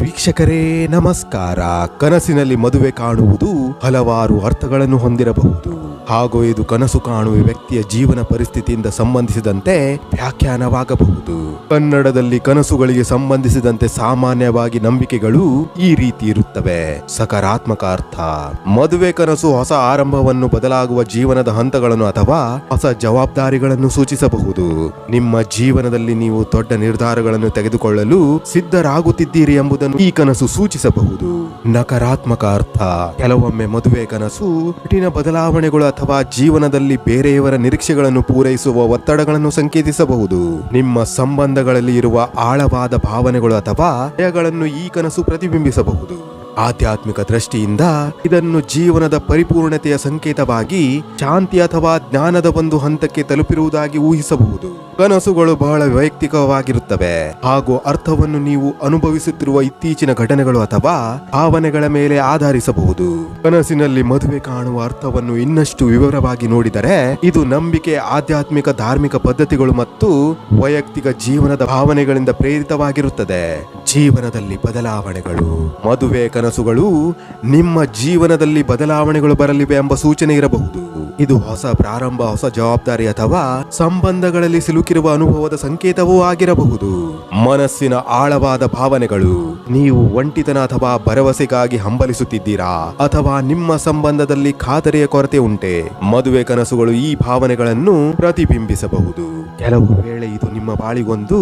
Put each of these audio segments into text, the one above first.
ವೀಕ್ಷಕರೇ ನಮಸ್ಕಾರ. ಕನಸಿನಲ್ಲಿ ಮದುವೆ ಕಾಣುವುದು ಹಲವಾರು ಅರ್ಥಗಳನ್ನು ಹೊಂದಿರಬಹುದು. ಹಾಗೂ ಇದು ಕನಸು ಕಾಣುವ ವ್ಯಕ್ತಿಯ ಜೀವನ ಪರಿಸ್ಥಿತಿಯಿಂದ ಸಂಬಂಧಿಸಿದಂತೆ ವ್ಯಾಖ್ಯಾನವಾಗಬಹುದು. ಕನ್ನಡದಲ್ಲಿ ಕನಸುಗಳಿಗೆ ಸಂಬಂಧಿಸಿದಂತೆ ಸಾಮಾನ್ಯವಾಗಿ ನಂಬಿಕೆಗಳು ಈ ರೀತಿ ಇರುತ್ತವೆ. ಸಕಾರಾತ್ಮಕ ಅರ್ಥ. ಮದುವೆ ಕನಸು ಹೊಸ ಆರಂಭವನ್ನು ಬದಲಾಗುವ ಜೀವನದ ಹಂತಗಳನ್ನು ಅಥವಾ ಹೊಸ ಜವಾಬ್ದಾರಿಗಳನ್ನು ಸೂಚಿಸಬಹುದು. ನಿಮ್ಮ ಜೀವನದಲ್ಲಿ ನೀವು ದೊಡ್ಡ ನಿರ್ಧಾರಗಳನ್ನು ತೆಗೆದುಕೊಳ್ಳಲು ಸಿದ್ಧರಾಗುತ್ತಿದ್ದೀರಿ ಎಂಬುದನ್ನು ಈ ಕನಸು ಸೂಚಿಸಬಹುದು. ನಕಾರಾತ್ಮಕ ಅರ್ಥ. ಕೆಲವೊಮ್ಮೆ ಮದುವೆ ಕನಸು ಕಠಿಣ ಬದಲಾವಣೆಗಳು ಅಥವಾ ಜೀವನದಲ್ಲಿ ಬೇರೆಯವರ ನಿರೀಕ್ಷೆಗಳನ್ನು ಪೂರೈಸುವ ಒತ್ತಡಗಳನ್ನು ಸಂಕೇತಿಸಬಹುದು. ನಿಮ್ಮ ಸಂಬಂಧಗಳಲ್ಲಿ ಇರುವ ಆಳವಾದ ಭಾವನೆಗಳು ಅಥವಾ ಭಯಗಳನ್ನು ಈ ಕನಸು ಪ್ರತಿಬಿಂಬಿಸಬಹುದು. ಆಧ್ಯಾತ್ಮಿಕ ದೃಷ್ಟಿಯಿಂದ ಇದನ್ನು ಜೀವನದ ಪರಿಪೂರ್ಣತೆಯ ಸಂಕೇತವಾಗಿ ಶಾಂತಿ ಅಥವಾ ಜ್ಞಾನದ ಒಂದು ಹಂತಕ್ಕೆ ತಲುಪಿರುವುದಾಗಿ ಊಹಿಸಬಹುದು. ಕನಸುಗಳು ಬಹಳ ವೈಯಕ್ತಿಕವಾಗಿರುತ್ತವೆ. ಹಾಗೂ ಅರ್ಥವನ್ನು ನೀವು ಅನುಭವಿಸುತ್ತಿರುವ ಇತ್ತೀಚಿನ ಘಟನೆಗಳು ಅಥವಾ ಭಾವನೆಗಳ ಮೇಲೆ ಆಧರಿಸಬಹುದು. ಕನಸಿನಲ್ಲಿ ಮದುವೆ ಕಾಣುವ ಅರ್ಥವನ್ನು ಇನ್ನಷ್ಟು ವಿವರವಾಗಿ ನೋಡಿದರೆ ಇದು ನಂಬಿಕೆ, ಆಧ್ಯಾತ್ಮಿಕ, ಧಾರ್ಮಿಕ ಪದ್ಧತಿಗಳು ಮತ್ತು ವೈಯಕ್ತಿಕ ಜೀವನದ ಭಾವನೆಗಳಿಂದ ಪ್ರೇರಿತವಾಗಿರುತ್ತದೆ. ಜೀವನದಲ್ಲಿ ಬದಲಾವಣೆಗಳು, ಮದುವೆ ಕನಸುಗಳು ನಿಮ್ಮ ಜೀವನದಲ್ಲಿ ಬದಲಾವಣೆಗಳು ಬರಲಿವೆ ಎಂಬ ಸೂಚನೆ ಇರಬಹುದು. ಇದು ಹೊಸ ಪ್ರಾರಂಭ, ಹೊಸ ಜವಾಬ್ದಾರಿ ಅಥವಾ ಸಂಬಂಧಗಳಲ್ಲಿ ಸಿಲುಕಿರುವ ಅನುಭವದ ಸಂಕೇತವೂ ಆಗಿರಬಹುದು. ಮನಸ್ಸಿನ ಆಳವಾದ ಭಾವನೆಗಳು, ನೀವು ಒಂಟಿತನ ಅಥವಾ ಭರವಸೆಗಾಗಿ ಹಂಬಲಿಸುತ್ತಿದ್ದೀರಾ ಅಥವಾ ನಿಮ್ಮ ಸಂಬಂಧದಲ್ಲಿ ಖಾತರಿಯ ಕೊರತೆ ಉಂಟೆ, ಮದುವೆ ಕನಸುಗಳು ಈ ಭಾವನೆಗಳನ್ನು ಪ್ರತಿಬಿಂಬಿಸಬಹುದು. ಕೆಲವು ವೇಳೆ ಇದು ನಿಮ್ಮ ಬಾಳಿಗೊಂದು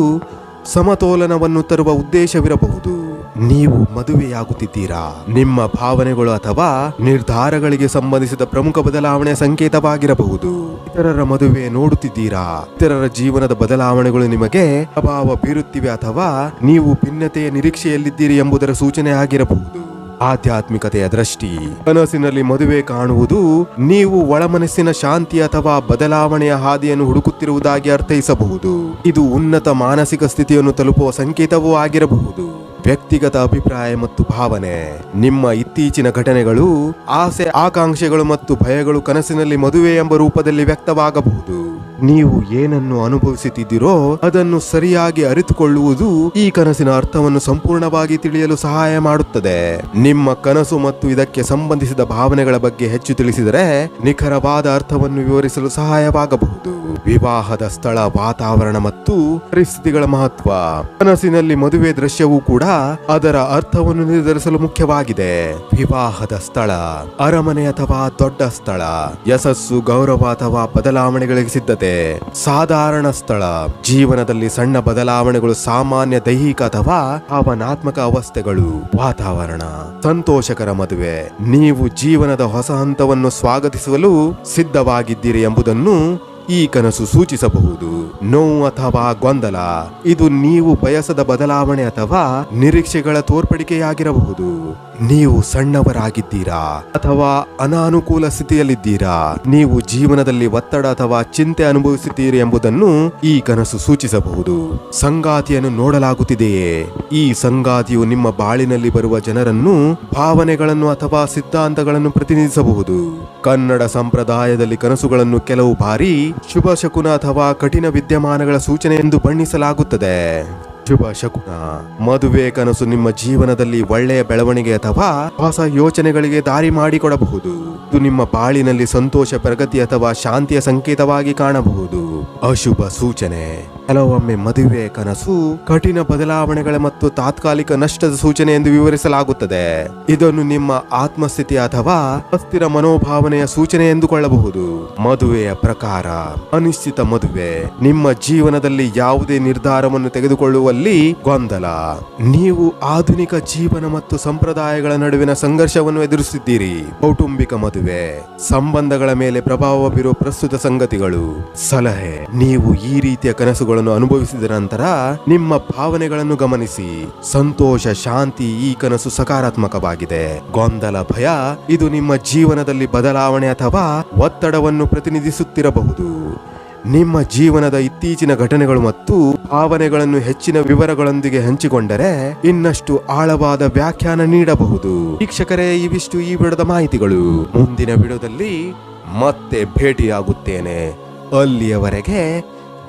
ಸಮತೋಲನವನ್ನು ತರುವ ಉದ್ದೇಶವಿರಬಹುದು. ನೀವು ಮದುವೆಯಾಗುತ್ತಿದ್ದೀರಾ? ನಿಮ್ಮ ಭಾವನೆಗಳು ಅಥವಾ ನಿರ್ಧಾರಗಳಿಗೆ ಸಂಬಂಧಿಸಿದ ಪ್ರಮುಖ ಬದಲಾವಣೆಯ ಸಂಕೇತವಾಗಿರಬಹುದು. ಇತರರ ಮದುವೆ ನೋಡುತ್ತಿದ್ದೀರಾ? ಇತರರ ಜೀವನದ ಬದಲಾವಣೆಗಳು ನಿಮಗೆ ಪ್ರಭಾವ ಬೀರುತ್ತಿವೆ ಅಥವಾ ನೀವು ಭಿನ್ನತೆಯ ನಿರೀಕ್ಷೆಯಲ್ಲಿದ್ದೀರಿ ಎಂಬುದರ ಸೂಚನೆ ಆಗಿರಬಹುದು. ಆಧ್ಯಾತ್ಮಿಕತೆಯ ದೃಷ್ಟಿ. ಕನಸಿನಲ್ಲಿ ಮದುವೆ ಕಾಣುವುದು ನೀವು ಒಳಮನಸ್ಸಿನ ಶಾಂತಿ ಅಥವಾ ಬದಲಾವಣೆಯ ಹಾದಿಯನ್ನು ಹುಡುಕುತ್ತಿರುವುದಾಗಿ ಅರ್ಥೈಸಬಹುದು. ಇದು ಉನ್ನತ ಮಾನಸಿಕ ಸ್ಥಿತಿಯನ್ನು ತಲುಪುವ ಸಂಕೇತವೂ ಆಗಿರಬಹುದು. ವ್ಯಕ್ತಿಗತ ಅಭಿಪ್ರಾಯ ಮತ್ತು ಭಾವನೆ. ನಿಮ್ಮ ಇತ್ತೀಚಿನ ಘಟನೆಗಳು, ಆಸೆ, ಆಕಾಂಕ್ಷೆಗಳು ಮತ್ತು ಭಯಗಳು ಕನಸಿನಲ್ಲಿ ಮದುವೆ ಎಂಬ ರೂಪದಲ್ಲಿ ವ್ಯಕ್ತವಾಗಬಹುದು. ನೀವು ಏನನ್ನು ಅನುಭವಿಸುತ್ತಿದ್ದೀರೋ ಅದನ್ನು ಸರಿಯಾಗಿ ಅರಿತುಕೊಳ್ಳುವುದು ಈ ಕನಸಿನ ಅರ್ಥವನ್ನು ಸಂಪೂರ್ಣವಾಗಿ ತಿಳಿಯಲು ಸಹಾಯ ಮಾಡುತ್ತದೆ. ನಿಮ್ಮ ಕನಸು ಮತ್ತು ಇದಕ್ಕೆ ಸಂಬಂಧಿಸಿದ ಭಾವನೆಗಳ ಬಗ್ಗೆ ಹೆಚ್ಚು ತಿಳಿಸಿದರೆ ನಿಖರವಾದ ಅರ್ಥವನ್ನು ವಿವರಿಸಲು ಸಹಾಯವಾಗಬಹುದು. ವಿವಾಹದ ಸ್ಥಳ, ವಾತಾವರಣ ಮತ್ತು ಪರಿಸ್ಥಿತಿಗಳ ಮಹತ್ವ. ಕನಸಿನಲ್ಲಿ ಮದುವೆ ದೃಶ್ಯವೂ ಕೂಡ ಅದರ ಅರ್ಥವನ್ನು ನಿರ್ಧರಿಸಲು ಮುಖ್ಯವಾಗಿದೆ. ವಿವಾಹದ ಸ್ಥಳ, ಅರಮನೆ ಅಥವಾ ದೊಡ್ಡ ಸ್ಥಳ. ಯಶಸ್ಸು, ಗೌರವ ಅಥವಾ ಬದಲಾವಣೆಗಳಿಗೆ ಸಿದ್ಧತೆ. ಸಾಧಾರಣ ಸ್ಥಳ. ಜೀವನದಲ್ಲಿ ಸಣ್ಣ ಬದಲಾವಣೆಗಳು ಸಾಮಾನ್ಯ ದೈಹಿಕ ಅಥವಾ ಭಾವನಾತ್ಮಕ ಅವಸ್ಥೆಗಳು. ವಾತಾವರಣ. ಸಂತೋಷಕರ ಮದುವೆ. ನೀವು ಜೀವನದ ಹೊಸ ಹಂತವನ್ನು ಸ್ವಾಗತಿಸಲು ಸಿದ್ಧವಾಗಿದ್ದೀರಿ ಎಂಬುದನ್ನು ಈ ಕನಸು ಸೂಚಿಸಬಹುದು. ನೋವು ಅಥವಾ ಗೊಂದಲ. ಇದು ನೀವು ಬಯಸದ ಬದಲಾವಣೆ ಅಥವಾ ನಿರೀಕ್ಷೆಗಳ ತೋರ್ಪಡಿಕೆಯಾಗಿರಬಹುದು. ನೀವು ಸಣ್ಣವರಾಗಿದ್ದೀರಾ? ಅಥವಾ ಅನಾನುಕೂಲ ಸ್ಥಿತಿಯಲ್ಲಿದ್ದೀರಾ? ನೀವು ಜೀವನದಲ್ಲಿ ಒತ್ತಡ ಅಥವಾ ಚಿಂತೆ ಅನುಭವಿಸುತ್ತೀರಿ ಎಂಬುದನ್ನು ಈ ಕನಸು ಸೂಚಿಸಬಹುದು. ಸಂಗಾತಿಯನ್ನು ನೋಡಲಾಗುತ್ತಿದೆಯೇ? ಈ ಸಂಗಾತಿಯು ನಿಮ್ಮ ಬಾಳಿನಲ್ಲಿ ಬರುವ ಜನರನ್ನು, ಭಾವನೆಗಳನ್ನು ಅಥವಾ ಸಿದ್ಧಾಂತಗಳನ್ನು ಪ್ರತಿನಿಧಿಸಬಹುದು. ಕನ್ನಡ ಸಂಪ್ರದಾಯದಲ್ಲಿ ಕನಸುಗಳನ್ನು ಕೆಲವು ಬಾರಿ ಶುಭ ಶಕುನ ಅಥವಾ ಕಠಿಣ ವಿದ್ಯಮಾನಗಳ ಸೂಚನೆ ಎಂದು ಬಣ್ಣಿಸಲಾಗುತ್ತದೆ. ಶುಭ ಶಕುನ. ಮದುವೆ ಕನಸು ನಿಮ್ಮ ಜೀವನದಲ್ಲಿ ಒಳ್ಳೆಯ ಬೆಳವಣಿಗೆ ಅಥವಾ ಹೊಸ ಯೋಚನೆಗಳಿಗೆ ದಾರಿ ಮಾಡಿಕೊಡಬಹುದು. ಇದು ನಿಮ್ಮ ಬಾಳಿನಲ್ಲಿ ಸಂತೋಷ, ಪ್ರಗತಿ ಅಥವಾ ಶಾಂತಿಯ ಸಂಕೇತವಾಗಿ ಕಾಣಬಹುದು. ಅಶುಭ ಸೂಚನೆ. ಕೆಲವೊಮ್ಮೆ ಮದುವೆ, ಕನಸು, ಕಠಿಣ ಬದಲಾವಣೆಗಳ ಮತ್ತು ತಾತ್ಕಾಲಿಕ ನಷ್ಟದ ಸೂಚನೆ ಎಂದು ವಿವರಿಸಲಾಗುತ್ತದೆ. ಇದನ್ನು ನಿಮ್ಮ ಆತ್ಮಸ್ಥಿತಿ ಅಥವಾ ಅಸ್ಥಿರ ಮನೋಭಾವನೆಯ ಸೂಚನೆ ಎಂದುಕೊಳ್ಳಬಹುದು ಮದುವೆಯ ಪ್ರಕಾರ, ಅನಿಶ್ಚಿತ ಮದುವೆ, ನಿಮ್ಮ ಜೀವನದಲ್ಲಿ ಯಾವುದೇ ನಿರ್ಧಾರವನ್ನು ತೆಗೆದುಕೊಳ್ಳುವಲ್ಲಿ ಗೊಂದಲ. ನೀವು ಆಧುನಿಕ ಜೀವನ ಮತ್ತು ಸಂಪ್ರದಾಯಗಳ ನಡುವಿನ ಸಂಘರ್ಷವನ್ನು ಎದುರಿಸಿದ್ದೀರಿ ಕೌಟುಂಬಿಕ ಮದುವೆ, ಸಂಬಂಧಗಳ ಮೇಲೆ ಪ್ರಭಾವ ಬೀರುವ ಪ್ರಸ್ತುತ ಸಂಗತಿಗಳು. ಸಲಹೆ, ನೀವು ಈ ರೀತಿಯ ಕನಸುಗಳನ್ನು ಅನುಭವಿಸಿದ ನಂತರ ನಿಮ್ಮ ಭಾವನೆಗಳನ್ನು ಗಮನಿಸಿ. ಸಂತೋಷ, ಶಾಂತಿ ಈ ಕನಸು ಸಕಾರಾತ್ಮಕವಾಗಿದೆ. ಗೊಂದಲ, ಭಯ ಇದು ನಿಮ್ಮ ಜೀವನದಲ್ಲಿ ಬದಲಾವಣೆ ಅಥವಾ ಒತ್ತಡವನ್ನು ಪ್ರತಿನಿಧಿಸುತ್ತಿರಬಹುದು. ನಿಮ್ಮ ಜೀವನದ ಇತ್ತೀಚಿನ ಘಟನೆಗಳು ಮತ್ತು ಭಾವನೆಗಳನ್ನು ಹೆಚ್ಚಿನ ವಿವರಗಳೊಂದಿಗೆ ಹಂಚಿಕೊಂಡರೆ ಇನ್ನಷ್ಟು ಆಳವಾದ ವ್ಯಾಖ್ಯಾನ ನೀಡಬಹುದು. ವೀಕ್ಷಕರೇ, ಇವಿಷ್ಟು ಈ ವಿಡದ ಮಾಹಿತಿಗಳು. ಮುಂದಿನ ವಿಡಿಯೋದಲ್ಲಿ ಮತ್ತೆ ಭೇಟಿಯಾಗುತ್ತೇನೆ. ಅಲ್ಲಿಯವರೆಗೆ